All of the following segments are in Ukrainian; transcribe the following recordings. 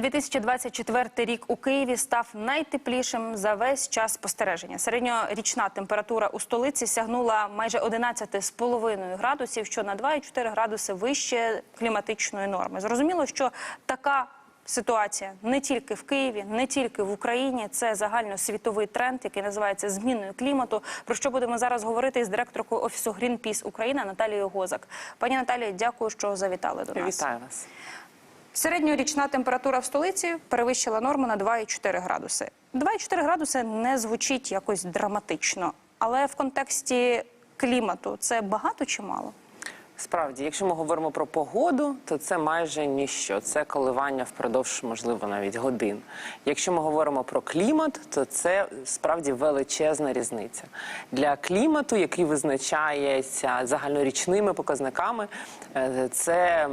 2024 рік у Києві став найтеплішим за весь час спостереження. Середньорічна температура у столиці сягнула майже 11,5 градусів, що на 2,4 градуси вище кліматичної норми. Зрозуміло, що така ситуація не тільки в Києві, не тільки в Україні. Це загальносвітовий тренд, який називається зміною клімату. Про що будемо зараз говорити із директоркою офісу Greenpeace Україна Наталією Гозак. Пані Наталія, дякую, що завітали до нас. Вітаю вас. Середньорічна температура в столиці перевищила норму на 2,4 градуси. 2,4 градуси не звучить якось драматично, але в контексті клімату це багато чи мало? Справді, якщо ми говоримо про погоду, то це майже ніщо. Це коливання впродовж, можливо, навіть годин. Якщо ми говоримо про клімат, то це справді величезна різниця. Для клімату, який визначається загальнорічними показниками, е, це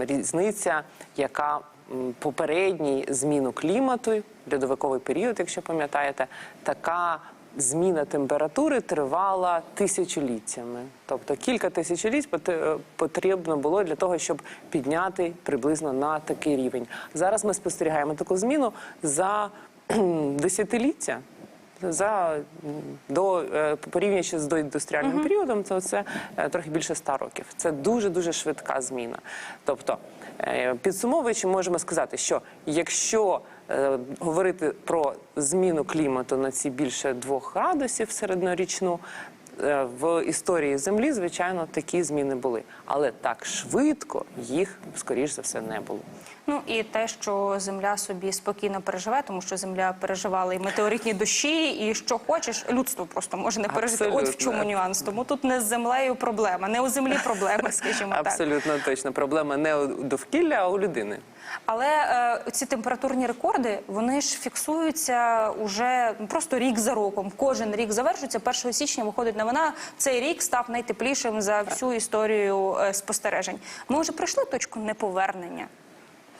різниця, яка попередній зміну клімату, льодовиковий період, якщо пам'ятаєте, така зміна температури тривала тисячоліттями. Тобто кілька тисячоліть е, потрібно було для того, щоб підняти приблизно на такий рівень. Зараз ми спостерігаємо таку зміну за десятиліття. За до е, порівнюючи з доіндустріальним періодом, то це е, трохи більше ста років. Це дуже дуже швидка зміна. Тобто, підсумовуючи, можемо сказати, що якщо говорити про зміну клімату на ці більше двох градусів середньорічну. е, В історії Землі, звичайно, такі зміни були, але так швидко їх, скоріш за все, не було. Ну і те, що земля собі спокійно переживе, тому що земля переживала і метеоритні дощі, і що хочеш, людство просто може не пережити. От в чому нюанс. Тому тут не з землею проблема, не у землі проблема, скажімо так. Абсолютно точно. Проблема не у довкілля, а у людини. Але е, ці температурні рекорди вони ж фіксуються уже просто рік за роком. Кожен рік завершується. 1 січня виходить новина. Цей рік став найтеплішим за всю історію е, спостережень. Ми вже пройшли точку неповернення.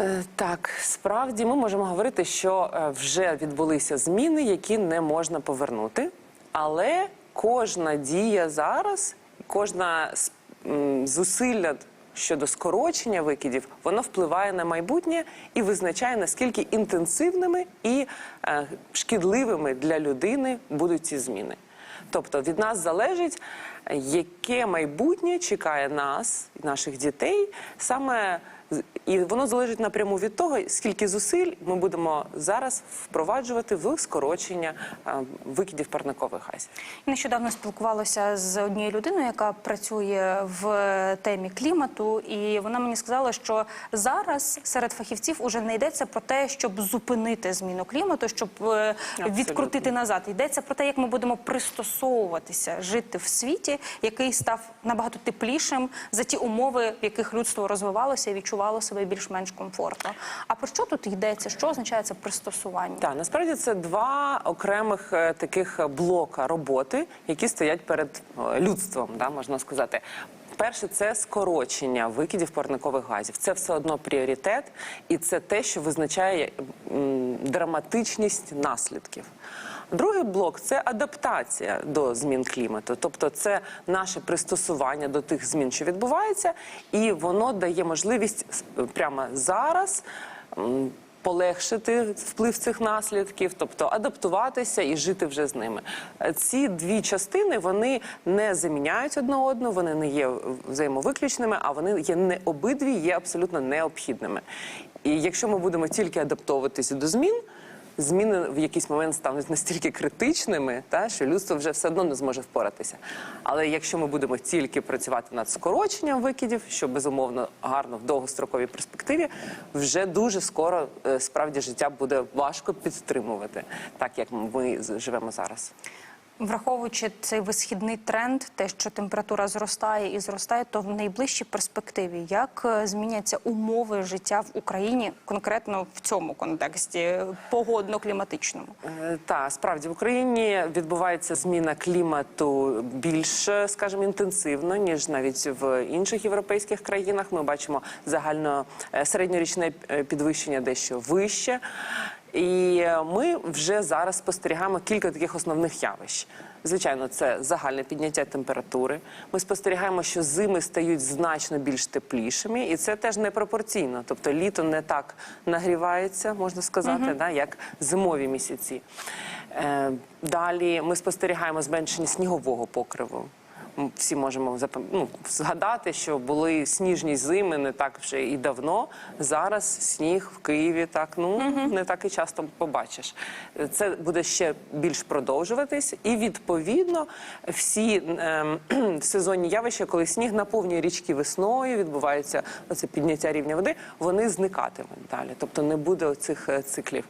Е, Так, справді ми можемо говорити, що е, вже відбулися зміни, які не можна повернути. Але кожна дія зараз, кожна зусилля щодо скорочення викидів, воно впливає на майбутнє і визначає наскільки інтенсивними і е, шкідливими для людини будуть ці зміни. Тобто від нас залежить, яке майбутнє чекає нас, наших дітей, саме і воно залежить напряму від того, скільки зусиль ми будемо зараз впроваджувати в скорочення е, викидів парникових газів. Нещодавно спілкувалася з однією людиною, яка працює в темі клімату, і вона мені сказала, що зараз серед фахівців уже не йдеться про те, щоб зупинити зміну клімату, щоб е, відкрутити назад. Йдеться про те, як ми будемо пристосовуватися жити в світі, який став набагато теплішим за ті умови, в яких людство розвивалося і відчувало себе більш-менш комфортно. А про що тут йдеться? Що означає це пристосування? Так, насправді це два окремих е, таких блока роботи, які стоять перед е, людством, да, можна сказати. Перше це скорочення викидів парникових газів. Це все одно пріоритет, і це те, що визначає драматичність наслідків. Другий блок це адаптація до змін клімату, тобто це наше пристосування до тих змін, що відбуваються, і воно дає можливість прямо зараз. Полегшити вплив цих наслідків, тобто адаптуватися і жити вже з ними. Ці дві частини вони не заміняють одне одну, вони не є взаємовиключними, а вони є не обидві є абсолютно необхідними. І якщо ми будемо тільки адаптовуватися до змін, зміни в якийсь момент стануть настільки критичними, та що людство вже все одно не зможе впоратися. Але якщо ми будемо тільки працювати над скороченням викидів, що безумовно гарно в довгостроковій перспективі, вже дуже скоро е, справді життя буде важко підтримувати, так як ми живемо зараз. Враховуючи цей висхідний тренд, те, що температура зростає і зростає, то в найближчій перспективі як е, зміняться умови життя в Україні, конкретно в цьому контексті погодно-кліматичному? Е, Та справді в Україні відбувається зміна клімату більш, е, скажімо, інтенсивно ніж навіть в інших європейських країнах. Ми бачимо загально е, середньорічне е, підвищення дещо вище. І е, ми вже зараз спостерігаємо кілька таких основних явищ. Звичайно, це загальне підняття температури. Ми спостерігаємо, що зими стають значно більш теплішими, і це теж непропорційно. Тобто літо не так нагрівається, можна сказати, да, як зимові місяці. Е, далі ми спостерігаємо зменшення снігового покриву. Всі можемо ну, згадати, що були сніжні зими не так вже і давно. Зараз сніг в Києві так ну не так і часто побачиш. Е, Це буде ще більш продовжуватись, і відповідно всі ем, сезонні явища, коли сніг наповнює річки весною, відбувається оце підняття рівня води, вони зникатимуть далі. Тобто не буде цих циклів.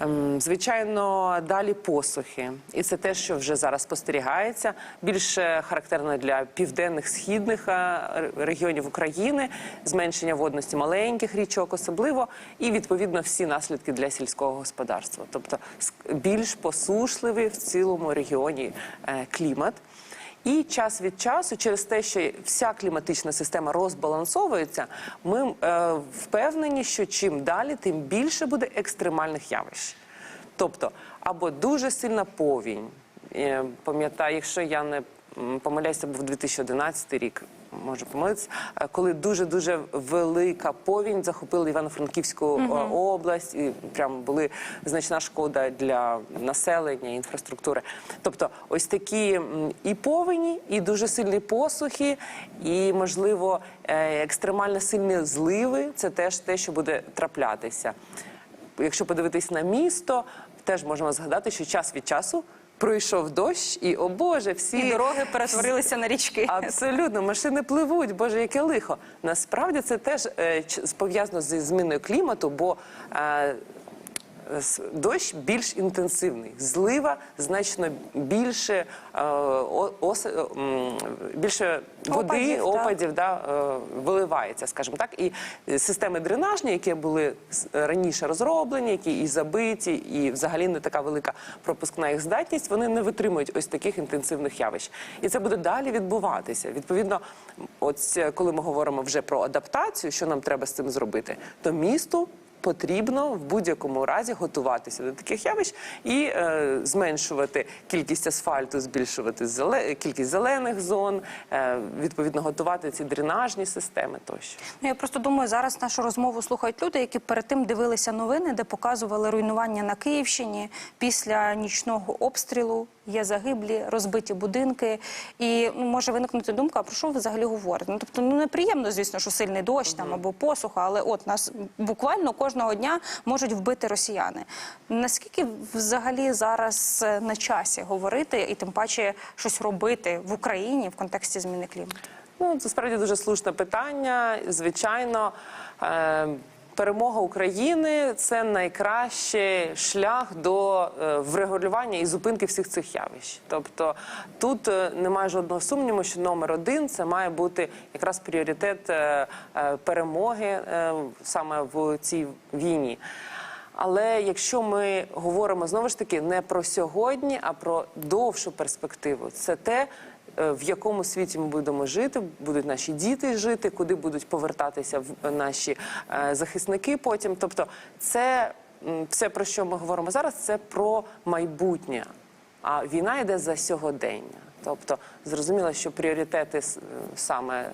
Ем, Звичайно, далі посухи, і це те, що вже зараз спостерігається. Більше характерно для південних східних е, регіонів України, зменшення водності маленьких річок, особливо, і відповідно всі наслідки для сільського господарства, тобто більш посушливий в цілому регіоні е, клімат. І час від часу, через те, що вся кліматична система розбалансовується, ми е, впевнені, що чим далі, тим більше буде екстремальних явищ. Тобто, або дуже сильна повінь. Е, Пам'ятаю, якщо я не помиляюся, був 2011 рік. Можу помилитися, е, коли дуже дуже велика повінь захопила Івано-Франківську е, область, і прям були значна шкода для населення, інфраструктури. Тобто, ось такі і повені, і дуже сильні посухи, і можливо е, екстремально сильні зливи це теж те, що буде траплятися. Якщо подивитись на місто, теж можемо згадати, що час від часу пройшов дощ, і о Боже, всі І дороги перетворилися на річки. Абсолютно, машини пливуть, боже, яке лихо. Насправді це теж е, пов'язано зі зміною клімату, бо е, дощ більш інтенсивний, злива значно більше, е, ос- е, більше води, Опадів, опадів да, е, виливається, скажімо так. І системи дренажні, які були раніше розроблені, які і забиті, і взагалі не така велика пропускна їх здатність, вони не витримують ось таких інтенсивних явищ. І це буде далі відбуватися. Відповідно, от коли ми говоримо вже про адаптацію, що нам треба з цим зробити, то місту. Потрібно в будь-якому разі готуватися до таких явищ і е, зменшувати кількість асфальту, збільшувати зеле- кількість зелених зон, е, відповідно готувати ці дренажні системи тощо. Ну, я просто думаю, зараз нашу розмову слухають люди, які перед тим дивилися новини, де показували руйнування на Київщині після нічного обстрілу. Є загиблі, розбиті будинки, і ну, може виникнути думка, про що ви взагалі говорите? Ну тобто, ну неприємно, звісно, що сильний дощ там або посуха, але от нас буквально кожного дня можуть вбити росіяни. Наскільки взагалі зараз е, на часі говорити і тим паче щось робити в Україні в контексті зміни клімату? Ну, це справді дуже слушне питання. Звичайно, е, перемога України це найкращий шлях до е, врегулювання і зупинки всіх цих явищ. Тобто тут е, немає жодного сумніву, що номер один це має бути якраз пріоритет е, перемоги саме в цій війні. Але якщо ми говоримо знову ж таки не про сьогодні, а про довшу перспективу, це те, в якому світі ми будемо жити, будуть наші діти жити, куди будуть повертатися в- наші е, захисники потім. Тобто, це все, про що ми говоримо зараз, це про майбутнє. А війна йде за сьогодення. Тобто зрозуміло, що пріоритети саме, е,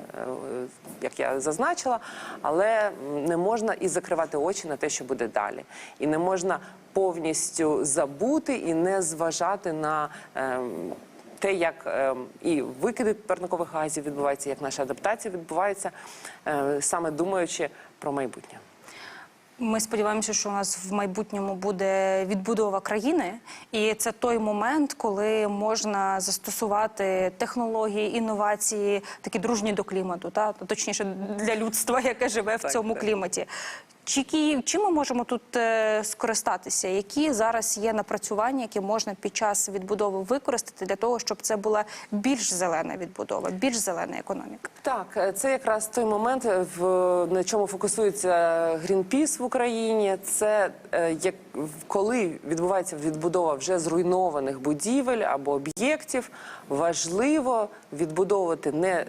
як я зазначила, але не можна і закривати очі на те, що буде далі. І не можна повністю забути і не зважати на. ем, те, як ем, і викиди парникових газів відбуваються, як наша адаптація відбувається, е, саме думаючи про майбутнє. Ми сподіваємося, що у нас в майбутньому буде відбудова країни, і це той момент, коли можна застосувати технології, інновації, такі дружні до клімату, та точніше для людства, яке живе в цьому кліматі. Чи які- чим ми можемо тут е, скористатися? Які зараз є напрацювання, які можна під час відбудови використати для того, щоб це була більш зелена відбудова, більш зелена економіка? Так, е, це якраз той момент, е, в на чому фокусується Greenpeace в Україні. Це е, як коли відбувається відбудова вже зруйнованих будівель або об'єктів, важливо відбудовувати не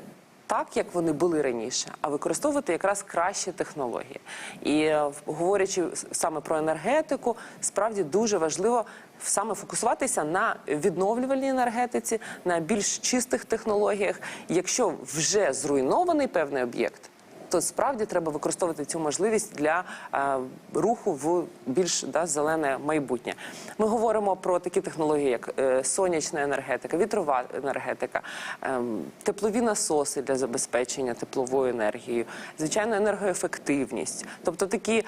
так, як вони були раніше, а використовувати якраз кращі технології. І е, говорячи саме про енергетику, справді дуже важливо саме фокусуватися на відновлювальній енергетиці, на більш чистих технологіях. Якщо вже зруйнований певний об'єкт, то справді треба використовувати цю можливість для е, руху в більш да, зелене майбутнє. Ми говоримо про такі технології, як е, сонячна енергетика, вітрова енергетика, е, теплові насоси для забезпечення тепловою енергією, звичайно, енергоефективність, тобто такі.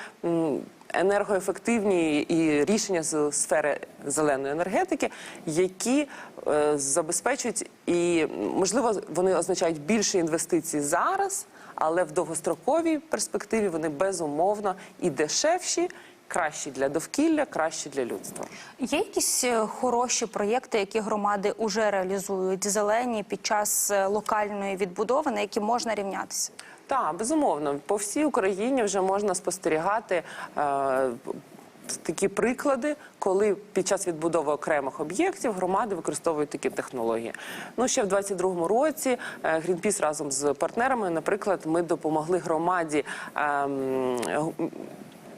Енергоефективні і рішення з сфери зеленої енергетики, які е, забезпечують і можливо вони означають більше інвестицій зараз, але в довгостроковій перспективі вони безумовно і дешевші, кращі для довкілля, кращі для людства. Є якісь е, хороші проєкти, які громади вже реалізують зелені під час е, локальної відбудови, на які можна рівнятися? Так, безумовно, по всій Україні вже можна спостерігати. Е, Такі приклади, коли під час відбудови окремих об'єктів громади використовують такі технології. Ну ще в 22-му році Грінпіс Greenpeace разом з партнерами, наприклад, ми допомогли громаді. ем,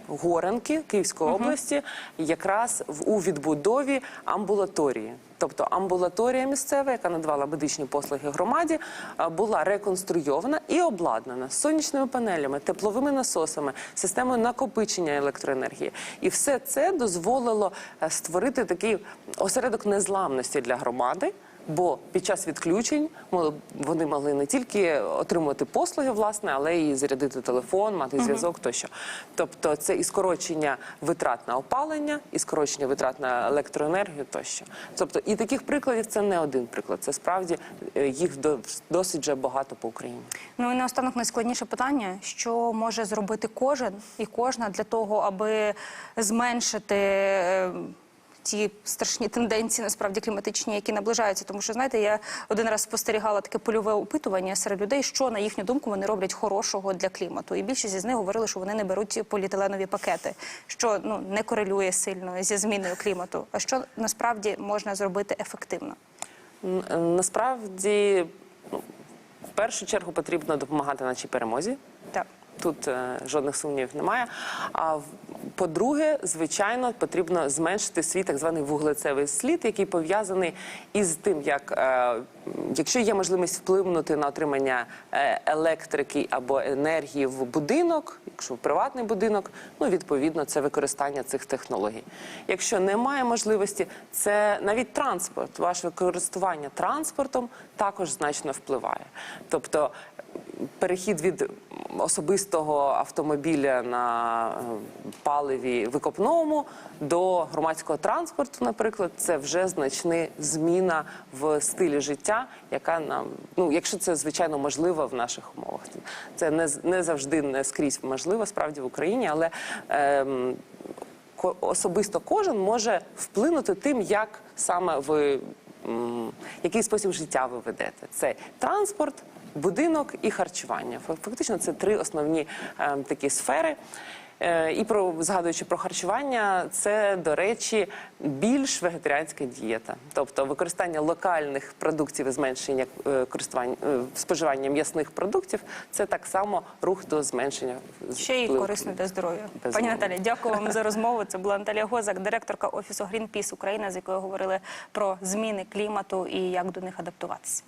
Горенки Київської області якраз в у відбудові амбулаторії. Тобто амбулаторія місцева, яка надавала медичні послуги громаді, була реконструйована і обладнана сонячними панелями, тепловими насосами, системою накопичення електроенергії. І все це дозволило е, створити такий осередок незламності для громади. Бо під час відключень вони могли не тільки отримувати послуги, власне, але і зарядити телефон, мати зв'язок тощо. Тобто, це і скорочення витрат на опалення, і скорочення витрат на електроенергію тощо. Тобто, і таких прикладів це не один приклад. Це справді е, їх досить вже багато по Україні. Ну і наостанок найскладніше питання: що може зробити кожен і кожна для того, аби зменшити. Ті страшні тенденції насправді кліматичні, які наближаються, тому що знаєте, я один раз спостерігала таке польове опитування серед людей, що на їхню думку вони роблять хорошого для клімату. І більшість із них говорили, що вони не беруть поліетиленові пакети, що ну не корелює сильно зі зміною клімату. А що насправді можна зробити ефективно? Е, Насправді, ну, в першу чергу потрібно допомагати нашій перемозі. Так. Тут е, жодних сумнівів немає. А по-друге, звичайно, потрібно зменшити свій так званий вуглецевий слід, який пов'язаний із тим, як е, якщо є можливість вплинути на отримання е, електрики або енергії в будинок, якщо в приватний будинок, ну відповідно це використання цих технологій. Якщо немає можливості, це навіть транспорт, ваше користування транспортом також значно впливає. Тобто перехід від особистого автомобіля на е, паливі викопному до громадського транспорту, наприклад, це вже значна зміна в стилі життя, яка нам, ну якщо це звичайно можливо в наших умовах. Це не, не завжди не скрізь можливо, справді в Україні, але ем, особисто кожен може вплинути тим, як саме ви який спосіб життя ви ведете. Це транспорт, будинок і харчування. Фа- Фактично, це три основні е, такі сфери. Е, І про згадуючи про харчування, це до речі більш вегетаріанська дієта, тобто використання локальних продуктів і зменшення е, е, споживання м'ясних продуктів. Це так само рух до зменшення Ще й корисно для здоров'я. Пані Наталі, дякую вам за розмову. Це була Наталія Гозак, директорка офісу Greenpeace України, з якою говорили про зміни клімату і як до них адаптуватися.